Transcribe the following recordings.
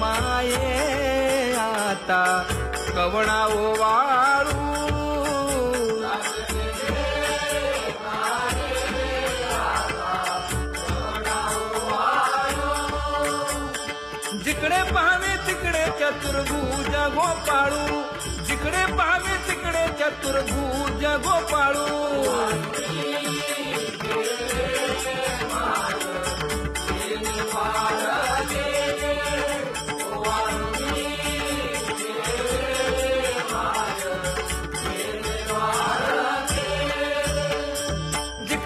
माये आता कवणा वाळू. जिकडे पाहावे तिकडे चतुर्भुज गोपाळू. जिकडे पाहावे तिकडे चतुर्भुज गोपाळू.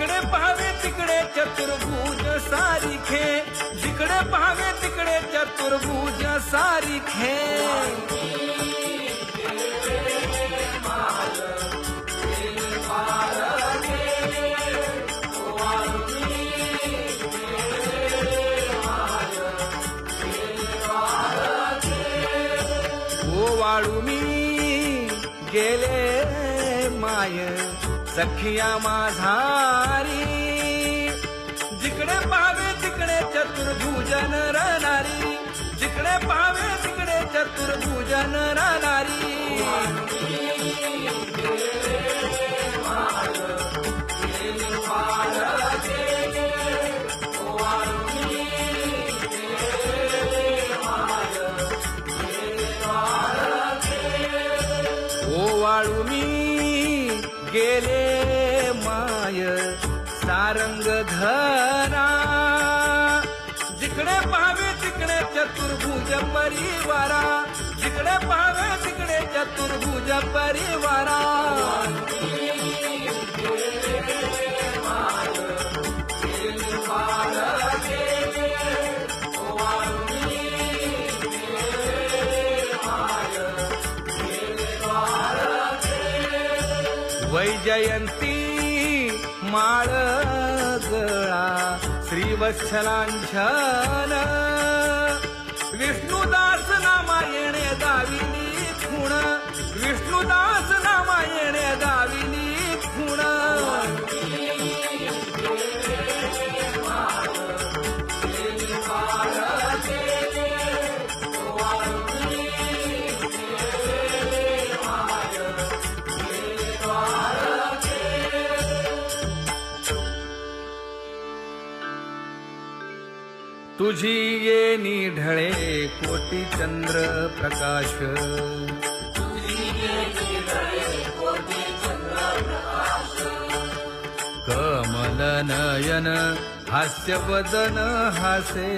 जिकडे पाहावे तिकडे चतुर्भुज सारिखे. जिकडे पाहावे तिकडे चतुर्भुज सारिखे. ओ वाळू मी गेले माय. सखिया माझारी जिकडे पाहावे तिकडे चतुर्भुजन राहणारी जिकडे पाहावे तिकडे चतुर्भुजन राहणारी गेले माय सारंग धरा जिकडे पाहावे तिकडे चतुर्भुज परिवारा. जिकडे पाहावे तिकडे चतुर्भुज परिवारा. वैजयंती माळ गळा श्रीवत्सलांछन. विष्णुदास नामायणे दाविनी खुण. विष्णुदास नामा तुझी ये निढळे कोटी चंद्र प्रकाश. कमल नयन हास्य बदन हासे.